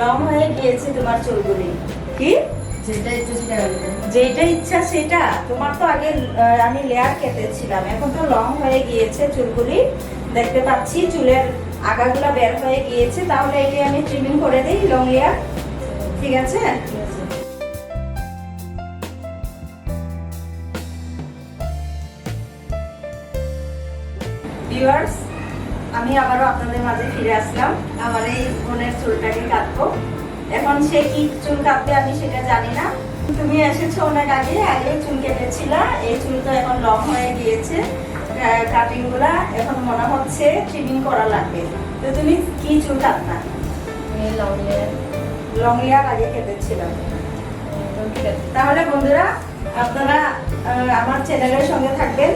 Long হয়ে গিয়েছে তোমার চুলগুলি কি? যেটা ইচ্ছে সেটা যেটা ইচ্ছা সেটা? তোমার তো আগে আমি লেয়ার কেটেছিলাম। এখন তো লং হয়ে গিয়েছে চুলগুলি। দেখতে পাচ্ছি চুলের আগাগুলা বের হয়ে গিয়েছে। তাহলে এটি আমি ট্রিমিং করে দিই লং লেয়ার। ঠিক আছে? ঠিক আছে ভিউয়ার্স আমি আবারও আপনাদের মাঝে ফিরে আসলাম। আমার এই বোনের চুলটাকে কাটবো। এখন সে কি চুল কাটবে আমি সেটা জানি না। তুমি এসেছ অনেক আগে আগে চুল কেটেছিল। এই চুল তো এখন লং হয়ে গিয়েছে। কাটিংগুলা এখন মনে হচ্ছে ট্রিমিং করা লাগবে। তো তুমি কি চুল কাটনা আমি লং লেয়ার লং লেয়ার আগে কেটেছিলাম। তাহলে বন্ধুরা আপনারা আমার চ্যানেলের সঙ্গে থাকবেন।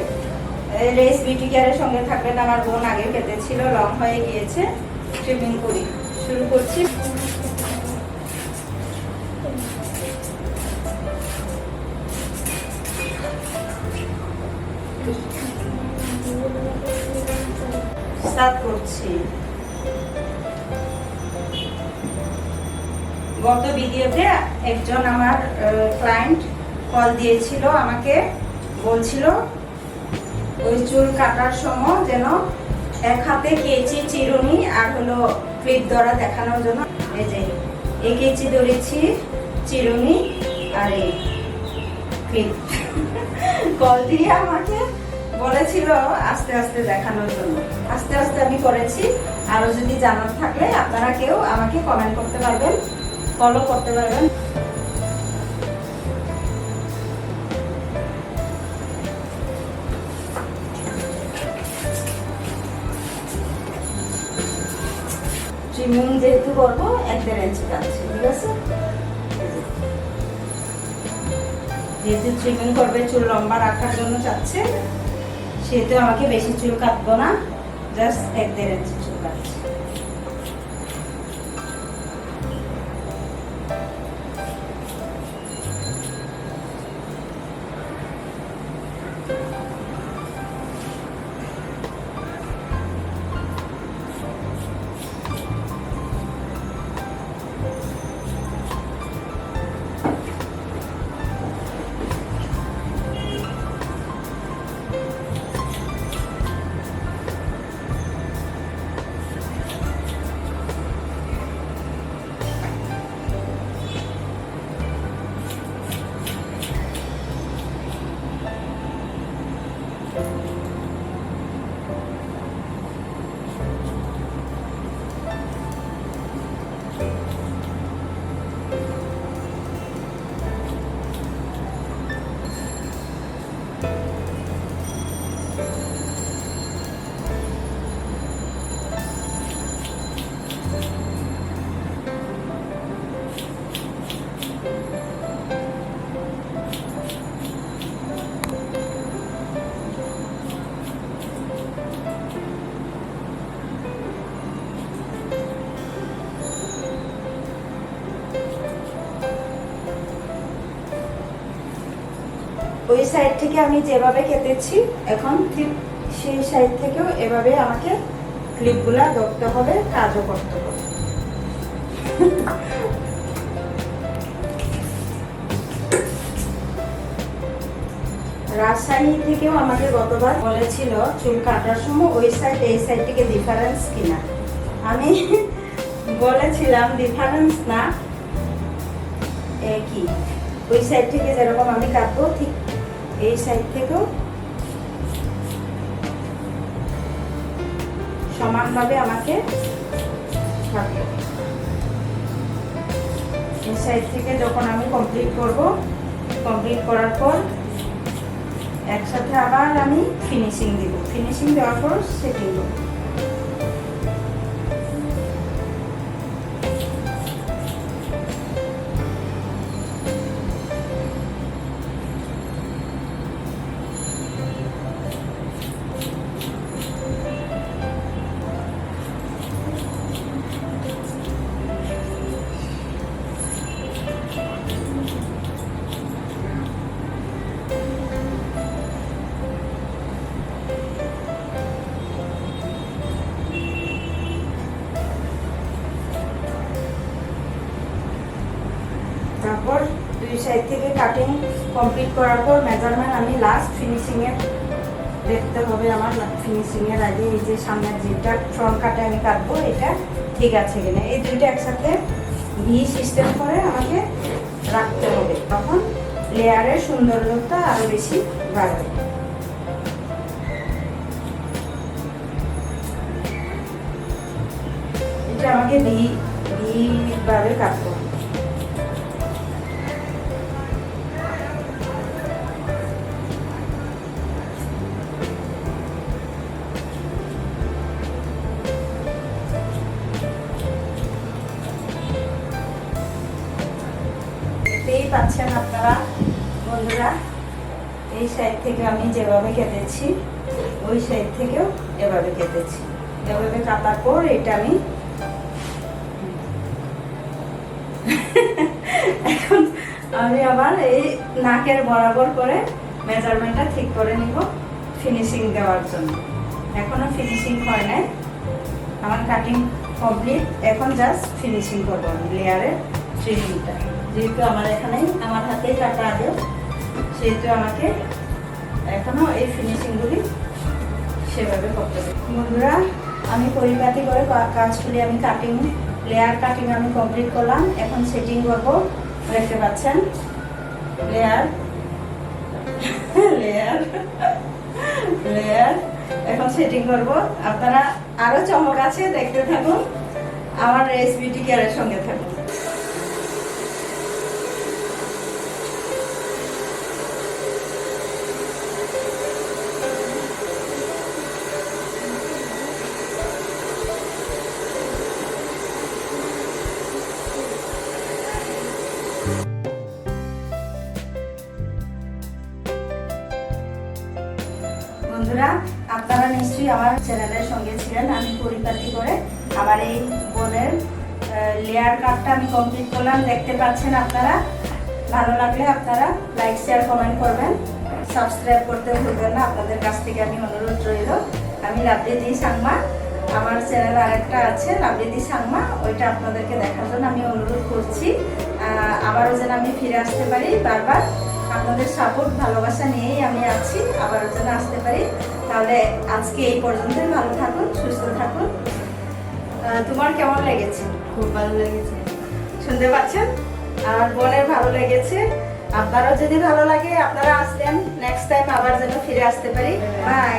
রেস বিউটি কেয়ারের সঙ্গে থাকবেন আমার বোন, আগে কেটেছিল লং হয়ে গিয়েছে ট্রিমিং করি। শুরু করছি। করছি। গত ভিডিওতে একজন আমার ক্লায়েন্ট কল দিয়েছিল, আমাকে বলছিল ওই চুল কাটার সময় যেন এক হাতে কেচি, চিরুনি আর হলো ক্লিপ ধরা দেখানোর জন্য এই যে, এই কেচি ধরেছি, চিরুনি আর এই ক্লিপ কল দিয়ে আমাকে বলেছিল আস্তে আস্তে দেখানোর জন্য। আস্তে আস্তে আমি করেছি। আরও যদি জানার থাকলে আপনারা কেউ আমাকে কমেন্ট করতে পারবেন ফলো করতে পারবেন। ট্রিমিং যেহেতু করব এক দেড় ইঞ্চি কাটছি ঠিক আছে? যেহেতু ট্রিমিং করবে, চুল লম্বা রাখার জন্য চাচ্ছে, সেহেতু আমাকে বেশি চুল কাটবো না জাস্ট এক দেড় ইঞ্চি ওই সাইড থেকে আমি যেভাবে কেটেছি, এখন ঠিক সেই সাইড থেকেও এভাবে আমাকে ক্লিপগুলা ধরতে হবে, কাজও করতে হবে। রাজশাহী থেকেও আমাকে গতবার বলেছিল, চুল কাটার সময় ওই সাইড এই সাইড থেকে ডিফারেন্স কিনা। আমি বলেছিলাম ডিফারেন্স না, একই। ওই সাইড থেকে যেরকম আমি কাটবো, ঠিক এই সাইড থেকেও সমানভাবে আমাকে এই সাইড থেকে যখন আমি কমপ্লিট করব কমপ্লিট করার পর একসাথে আবার আমি ফিনিশিং দিব। ফিনিশিং দেওয়ার পর সেটিং করব। তারপর দুই সাইড থেকে কাটিং কমপ্লিট করার পর মেজারমেন্ট আমি লাস্ট ফিনিশিংয়ের দেখতে হবে আমার ফিনিশিংয়ের আগে এই যে সামনের যেটা ফ্রন্ট কাটে আমি কাটবো, এটা ঠিক আছে কিনা? এই দুইটা একসাথে ভি সিস্টেম করে আমাকে রাখতে হবে। তখন লেয়ারের সৌন্দর্যতা আরও বেশি বাড়বে। এটা আমাকে ভি ভি ভাবে দেখতেই পাচ্ছেন আপনারা, বন্ধুরা, এই সাইড থেকে আমি যেভাবে কেটেছি, ওই সাইড থেকেও এভাবে কেটেছি। এভাবে কাটার পর এটা আমি এখন আমি আবার এই নাকের বরাবর করে মেজারমেন্টটা ঠিক করে নিব ফিনিশিং দেওয়ার জন্য। এখনও ফিনিশিং হয় নাই। আমার কাটিং কমপ্লিট এখন জাস্ট ফিনিশিং করব আমি লেয়ারের ট্রিমিংটা যেহেতু আমার এখানে, আমার হাতেই কাটা আগে সেহেতু আমাকে এখনও এই ফিনিশিংগুলি সেভাবে করতে হবে। বন্ধুরা, আমি পরিপাটি করে কাজগুলি আমি কাটিং লেয়ার কাটিং আমি কমপ্লিট করলাম। এখন সেটিং করব। দেখতে পাচ্ছেন? লেয়ার লেয়ার লেয়ার এখন সেটিং করব। আপনারা আরও চমক আছে, দেখতে থাকুন। আমার বিউটি কেয়ারের সঙ্গে থাকুন। বন্ধুরা, আপনারা নিশ্চয়ই আমার চ্যানেলের সঙ্গে ছিলেন। আমি পরিপাটি করে আমার এই বোনের লেয়ার কাটটা আমি কমপ্লিট করলাম। দেখতে পাচ্ছেন আপনারা? ভালো লাগলে আপনারা লাইক শেয়ার কমেন্ট করবেন। সাবস্ক্রাইব করতে ভুলবেন না। আপনাদের কাছ থেকে আমি অনুরোধ রইল। আমি লাভলিদি সাংমা। আমার চ্যানেল আরেকটা আছে লাভলিদি সাংমা। ওইটা আপনাদেরকে দেখার জন্য আমি অনুরোধ করছি। আবারও যেন আমি ফিরে আসতে পারি বারবার। আপনাদের সাপোর্ট ভালোবাসা নিয়েই আমি আছি। আবারও যেন আসতে পারি। তাহলে আজকে এই পর্যন্তই। ভালো থাকুন সুস্থ থাকুন। তোমার কেমন লেগেছে? খুব ভালো লেগেছে। শুনতে পাচ্ছেন? আর বোনের ভালো লেগেছে। আপনারও যদি ভালো লাগে আপনারা আসলেন নেক্সট টাইম আবার যেন ফিরে আসতে পারি। বাই